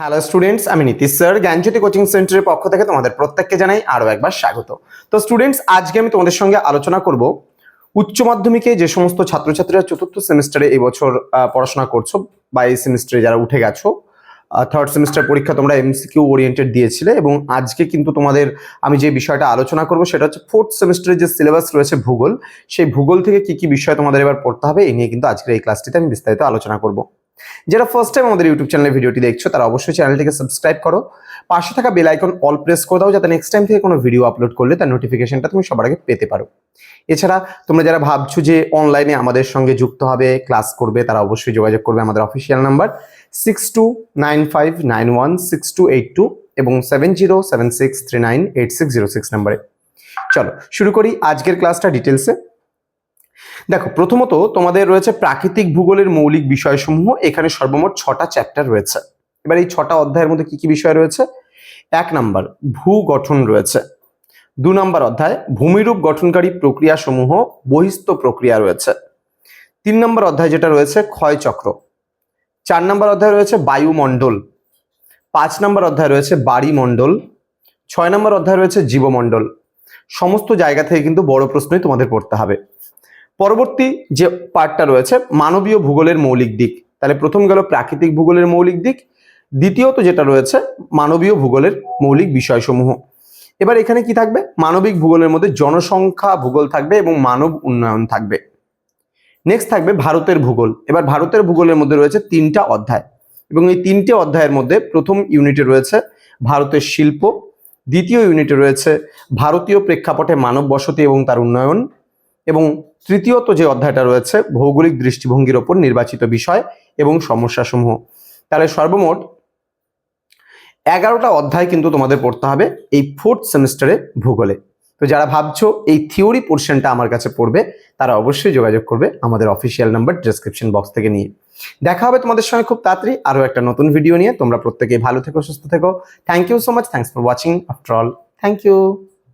Hello students আমি Nitish sir জ্ঞানজ্যোতি coaching সেন্টারের পক্ষ থেকে তোমাদের প্রত্যেককে জানাই আরও একবার স্বাগত। তো স্টুডেন্টস আজকে আমি তোমাদের সঙ্গে আলোচনা করব উচ্চ মাধ্যমিকে যে সমস্ত ছাত্রছাত্রীরা চতুর্থ সেমিস্টারে এই বছর পড়াশোনা করছ বা এই সেমিস্টারে যারা উঠে গেছো থার্ড সেমিস্টার পরীক্ষা তোমরা এমসিকিউ ওরিয়েন্টেড দিয়েছিলে এবং আজকে কিন্তু তোমাদের আমি যে বিষয়টা আলোচনা করব সেটা হচ্ছে ফোর্থ সেমিস্টারের যে সিলেবাস রয়েছে ভূগোল, সেই ভূগোল থেকে কি কি বিষয় তোমাদের এবার পড়তে হবে এই নিয়ে কিন্তু আজকের এই ক্লাসটিতে আমি বিস্তারিত আলোচনা করব। যারা ফার্স্ট টাইম আমাদের ইউটিউব চ্যানেলে ভিডিওটি দেখছ, তারা অবশ্যই চ্যানেলটিকে সাবস্ক্রাইব করো। পাশে থাকা বেল আইকন অল প্রেস করে দাও, যাতে নেক্সট টাইম থেকে কোনো ভিডিও আপলোড করলে তার নোটিফিকেশনটা তুমি সবার আগে পেতে পারো। এছাড়া তোমরা যারা ভাবছ যে অনলাইনে আমাদের সঙ্গে যুক্ত হবে ক্লাস করবে, তারা অবশ্যই যোগাযোগ করবে আমাদের official number six two nine five nine one six two eight two এবং seven zero seven six three nine eight six zero six নাম্বারে চলো, শুরু করি আজকের ক্লাসটা ডিটেলসে দেখো, প্রথমত তোমাদের রয়েছে প্রাকৃতিক ভূগোলের মৌলিক বিষয়সমূহ। এখানে সর্বমোট ছটা চ্যাপ্টার রয়েছে। এবার এই ছটা অধ্যায়ের মধ্যে কি কি বিষয় রয়েছে? এক নাম্বার, ভূ গঠন রয়েছে। দু নম্বর অধ্যায়, ভূমিরূপ গঠনকারী প্রক্রিয়া সমূহ বহিস্থ প্রক্রিয়া রয়েছে। তিন নম্বর অধ্যায় যেটা রয়েছে ক্ষয়চক্র চার নম্বর অধ্যায় রয়েছে, বায়ুমণ্ডল। পাঁচ নম্বর অধ্যায় রয়েছে, বাড়িমণ্ডল। ছয় নম্বর অধ্যায় রয়েছে, জীবমণ্ডল। সমস্ত জায়গা থেকে কিন্তু বড় প্রশ্নই তোমাদের পড়তে হবে। পরবর্তী যে পার্টটা রয়েছে, মানবীয় ভূগোলের মৌলিক দিক। তাহলে প্রথম গেল প্রাকৃতিক ভূগোলের মৌলিক দিক। দ্বিতীয়ত যেটা রয়েছে, মানবীয় ভূগোলের মৌলিক বিষয়সমূহ। এবার এখানে কি থাকবে? মানবিক ভূগোলের মধ্যে জনসংখ্যা ভূগোল থাকবে এবং মানব উন্নয়ন থাকবে। নেক্সট থাকবে ভারতের ভূগোল। এবার ভারতের ভূগোলের মধ্যে রয়েছে তিনটা অধ্যায়। এবং এই তিনটে অধ্যায়ের মধ্যে প্রথম ইউনিটে রয়েছে ভারতের শিল্প। দ্বিতীয় ইউনিটে রয়েছে ভারতীয় প্রেক্ষাপটে মানব বসতি এবং তার উন্নয়ন। এবং তৃতীয়ত যে অধ্যায়টা রয়েছে, ভৌগোলিক দৃষ্টিভঙ্গির ওপর নির্বাচিত বিষয় এবং সমস্যাসমূহ। তাহলে সর্বমোট এগারোটা অধ্যায় কিন্তু তোমাদের পড়তে হবে এই ফোর্থ সেমিস্টারে ভূগোলে। তো যারা ভাবছ এই থিওরি পোর্শনটা আমার কাছে পড়বে, তারা অবশ্যই যোগাযোগ করবে আমাদের অফিসিয়াল নাম্বার ডেসক্রিপশন বক্স থেকে নিয়ে। দেখা হবে তোমাদের সঙ্গে খুব তাড়াতাড়ি আরও একটা নতুন ভিডিও নিয়ে। তোমরা প্রত্যেকেই ভালো থেকো, সুস্থ থেকো। Thank you so much thanks for watching after all thank you